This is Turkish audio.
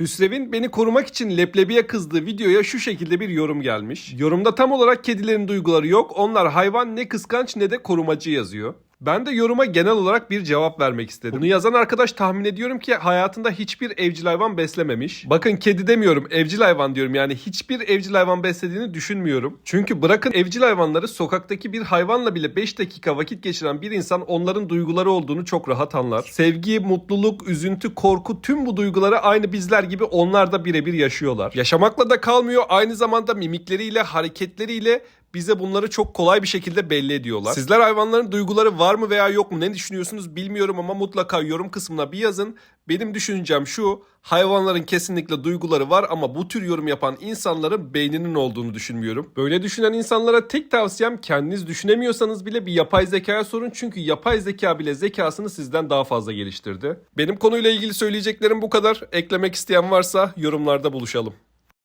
Hüsrev'in beni korumak için leblebiye kızdığı videoya şu şekilde bir yorum gelmiş. Yorumda tam olarak kedilerin duyguları yok. Onlar hayvan ne kıskanç ne de korumacı yazıyor. Ben de yoruma genel olarak bir cevap vermek istedim. Bunu yazan arkadaş tahmin ediyorum ki hayatında hiçbir evcil hayvan beslememiş. Bakın kedi demiyorum evcil hayvan diyorum yani hiçbir evcil hayvan beslediğini düşünmüyorum. Çünkü bırakın evcil hayvanları sokaktaki bir hayvanla bile 5 dakika vakit geçiren bir insan onların duyguları olduğunu çok rahat anlar. Sevgi, mutluluk, üzüntü, korku tüm bu duyguları aynı bizler gibi onlar da birebir yaşıyorlar. Yaşamakla da kalmıyor aynı zamanda mimikleriyle, hareketleriyle bize bunları çok kolay bir şekilde belli ediyorlar. Sizler hayvanların duyguları var mı veya yok mu ne düşünüyorsunuz bilmiyorum ama mutlaka yorum kısmına bir yazın. Benim düşüncem şu hayvanların kesinlikle duyguları var ama bu tür yorum yapan insanların beyninin olduğunu düşünmüyorum. Böyle düşünen insanlara tek tavsiyem kendiniz düşünemiyorsanız bile bir yapay zekaya sorun çünkü yapay zeka bile zekasını sizden daha fazla geliştirdi. Benim konuyla ilgili söyleyeceklerim bu kadar. Eklemek isteyen varsa yorumlarda buluşalım.